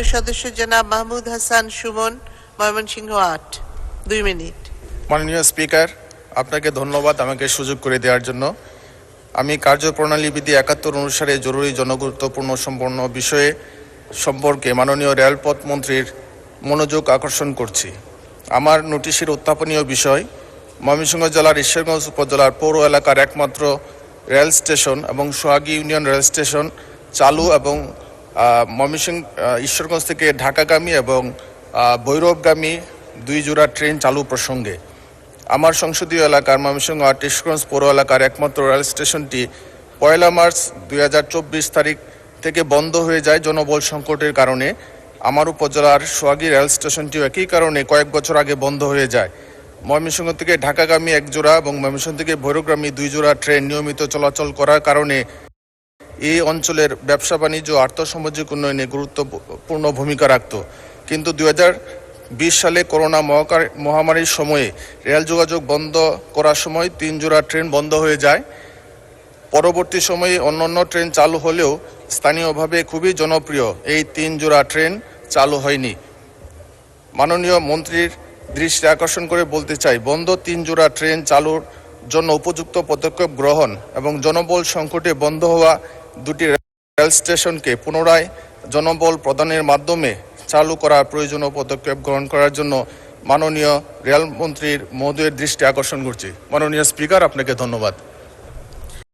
মাননীয় সদস্য জনাব মাহমুদ হাসান সুমন, ময়মনসিংহ আট। দুই মিনিট। মাননীয় স্পিকার, আপনাকে ধন্যবাদ আমাকে সুযোগ করে দেওয়ার জন্য। আমি কার্যপ্রণালী বিধি একাত্তর অনুসারে জরুরি জনগুরুত্বপূর্ণ সম্পন্ন বিষয়ে সম্পর্কে মাননীয় রেলপথ মন্ত্রীর মনোযোগ আকর্ষণ করছি। আমার নোটিশের উত্থাপনীয় বিষয়, ময়মনসিংহ জেলার ঈশ্বরগঞ্জ উপজেলার পৌর এলাকার একমাত্র রেল স্টেশন এবং সোহাগী ইউনিয়ন রেল স্টেশন চালু এবং ময়মনসিংহ ঈশ্বরগঞ্জ থেকে ঢাকাগামী এবং ভৈরবগামী দুই জোড়া ট্রেন চালু প্রসঙ্গে। আমার সংসদীয় এলাকার ময়মনসিংহ আট ঈশ্বরগঞ্জ পৌর এলাকার একমাত্র রেল স্টেশনটি পয়লা মার্চ দুই হাজার চব্বিশ তারিখ থেকে বন্ধ হয়ে যায় জনবল সংকটের কারণে। আমার উপজেলার সোয়াগী রেল স্টেশনটিও একই কারণে কয়েক বছর আগে বন্ধ হয়ে যায়। ময়মনসিংহ থেকে ঢাকাগামী এক জোড়া এবং ময়মনসিংহ থেকে ভৈরবগামী দুই জোড়া ট্রেন নিয়মিত চলাচল করার কারণে এই অঞ্চলের ব্যবসা বাণিজ্য আর্থসামাজিক উন্নয়নে গুরুত্বপূর্ণ ভূমিকা রাখত। কিন্তু দুই বিশ সালে করোনা মহামারীর সময়ে রেল যোগাযোগ বন্ধ করার সময় তিন জোড়া ট্রেন বন্ধ হয়ে যায়। পরবর্তী সময়ে অন্যান্য ট্রেন চালু হলেও স্থানীয়ভাবে খুবই জনপ্রিয়। এই তিন জোড়া ট্রেন চালু হয়নি। মাননীয় মন্ত্রীর দৃষ্টি আকর্ষণ করে বলতে চাই, বন্ধ তিন জোড়া ট্রেন চালুর জন্য উপযুক্ত পদক্ষেপ গ্রহণ এবং জনবল সংকটে বন্ধ হওয়া দুটি রেল স্টেশনকে পুনরায় জনবল প্রদানের মাধ্যমে চালু করার প্রয়োজনীয় পদক্ষেপ গ্রহণ করার জন্য মাননীয় রেলমন্ত্রীর মহোদয়ের দৃষ্টি আকর্ষণ করছি। মাননীয় স্পিকার, আপনাকে ধন্যবাদ।